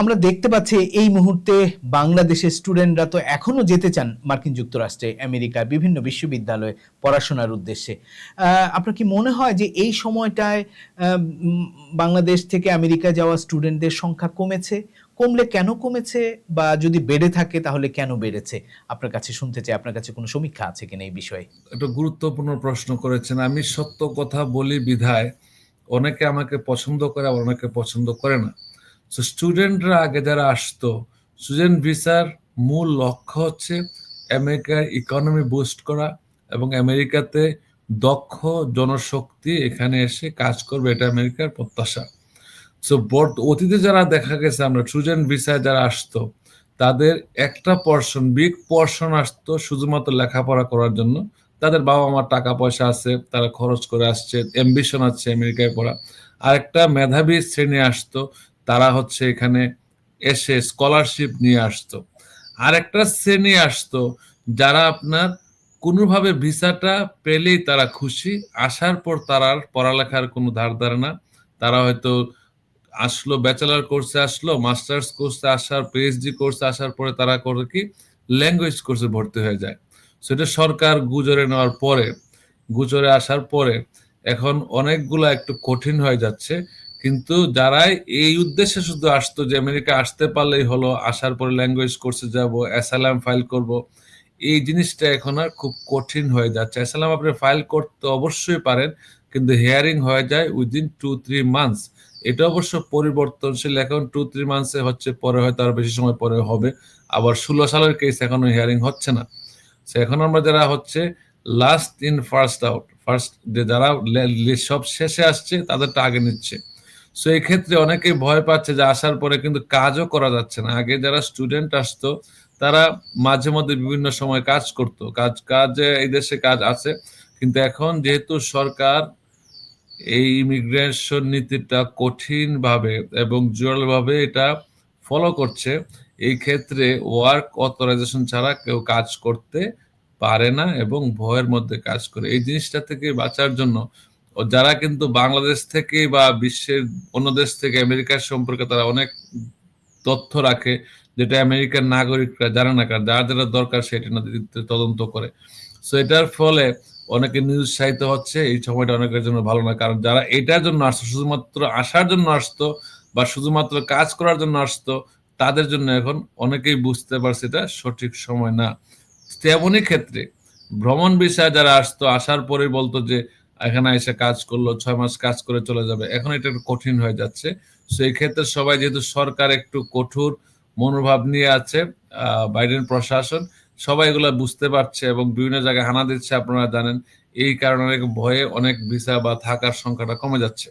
আমরা দেখতে পাচ্ছি এই মুহূর্তে বাংলাদেশের স্টুডেন্টরা তো এখনও যেতে চান মার্কিন যুক্তরাষ্ট্রে আমেরিকা বিভিন্ন বিশ্ববিদ্যালয়ে পড়াশোনার উদ্দেশ্যে। আপনার কি মনে হয় যে এই সময়টায় বাংলাদেশ থেকে আমেরিকা যাওয়া স্টুডেন্টদের সংখ্যা কমেছে? কমলে কেন কমেছে? বা যদি বেড়ে থাকে তাহলে কেন বেড়েছে? আপনার কাছে শুনতে চাই, আপনার কাছে কোনো সমীক্ষা আছে কিনা এই বিষয়ে? একটা গুরুত্বপূর্ণ প্রশ্ন করেছেন। আমি সত্য কথা বলি বিধায়, অনেকে আমাকে পছন্দ করে, আবার অনেকে পছন্দ করে না। তো স্টুডেন্টরা আগে যারা আসতো স্টুডেন্ট ভিসার মূল লক্ষ্য হচ্ছে আমেরিকার ইকোনমি বুস্ট করা এবং আমেরিকাতে দক্ষ জনশক্তি এখানে এসে কাজ করবে, এটা আমেরিকার প্রত্যাশা। সো বর্ত, অতীতে যারা দেখা গেছে, আমরা স্টুডেন্ট ভিসায় যারা আসতো, তাদের একটা পর্শন বিগ পর্শন আসতো শুধুমাত্র লেখাপড়া করার জন্য। তাদের বাবা মার টাকা পয়সা আছে, তারা খরচ করে আসছে অ্যাম্বিশন আছে আমেরিকায় পড়া। আরেকটা মেধাবী শ্রেণি আসতো তারা হচ্ছে এখানে এসে স্কলারশিপ নিয়ে আসতো। আর একটা শ্রেণি আসতো যারা আপনার কোনোভাবে ভিসাটা পেলেই তারা খুশি, আসার পর তারা পড়ালেখার কোনো ধার ধারে না। তারা হয়তো আসলো ব্যাচেলার কোর্সে আসলো মাস্টার্স কোর্সে আসার পিএইচডি কোর্সে আসার পরে তারা করে কি ল্যাঙ্গুয়েজ কোর্সে ভর্তি হয়ে যায়। সেটা সরকার গুজরে নেওয়ার পরে, গুজরে আসার পরে এখন অনেকগুলো একটু কঠিন হয়ে যাচ্ছে। কিন্তু যারাই এই উদ্দেশ্যে শুধু আসতো যে আমেরিকা আসতে পারলেই হলো, আসার পরে ল্যাঙ্গুয়েজ কোর্সে যাব অ্যাসালাম ফাইল করব, এই জিনিসটা এখন আর খুব কঠিন হয়ে যাচ্ছে। অ্যাসালাম আপনি ফাইল করতে অবশ্যই পারেন, কিন্তু হিয়ারিং হয়ে যায় উইদিন টু থ্রি মান্থস এটা অবশ্য পরিবর্তনশীল, এখন টু থ্রি মান্থসে হচ্ছে, পরে হয়তো আর বেশি সময় পরে হবে। আবার ষোলো সালের কেস এখনও হিয়ারিং হচ্ছে না। সে এখন আমরা যারা হচ্ছে last in first out first যারা সব শেষে আসছে, তাদেরটা আগে নিচ্ছে। সো এই ক্ষেত্রে অনেকেই ভয় পাচ্ছে যে আসার পরে কিন্তু কাজও করা যাচ্ছে না। আগে যারা স্টুডেন্ট আসতো তারা মাঝে মধ্যে বিভিন্ন সময় কাজ করতো। কাজ কাজে এই দেশে কাজ আছে। কিন্তু এখন যেহেতু সরকার এই ইমিগ্রেশন নীতিটা কঠিন ভাবে এবং জোরাল ভাবে এটা ফলো করছে এই ক্ষেত্রে ওয়ার্ক অথরাইজেশন ছাড়া কেউ কাজ করতে পারে না এবং ভয়ের মধ্যে কাজ করে। এই জিনিসটা থেকে বাঁচার জন্য যারা কিন্তু বাংলাদেশ থেকে বা বিশ্বের অন্য দেশ থেকে আমেরিকার সম্পর্কে তারা অনেক তথ্য রাখে, যেটা আমেরিকার নাগরিকরা জানে না, কারণ যার যারা দরকার সেটা না তদন্ত করে। সো এটার ফলে অনেকে নিরুৎসাহিত হচ্ছে, এই সময়টা অনেকের জন্য ভালো না, কারণ যারা এটার জন্য আসতো, শুধুমাত্র আসার জন্য আসতো বা শুধুমাত্র কাজ করার জন্য আসতো, তাদের জন্য এখন অনেকেই বুঝতে পারছে এটা সঠিক সময় না। তেমনই ক্ষেত্রে ভ্রমণ বিষয়ে যারা আসতো, আসার পরে বলতো যে এখানে এসে কাজ করল, ছয় মাস কাজ করে চলে যাবে। এখন এটা একটু কঠিন হয়ে যাচ্ছে। সেই ক্ষেত্রে সবাই যেহেতু সরকার একটু কঠোর মনোভাব নিয়ে আছে বাইডেন প্রশাসন, সবাই এগুলো বুঝতে পারছে এবং বিভিন্ন জায়গায় হানা দিচ্ছে, আপনারা জানেন। এই কারণে অনেক ভয়ে অনেক ভিসা বা থাকার সংখ্যাটা কমে যাচ্ছে।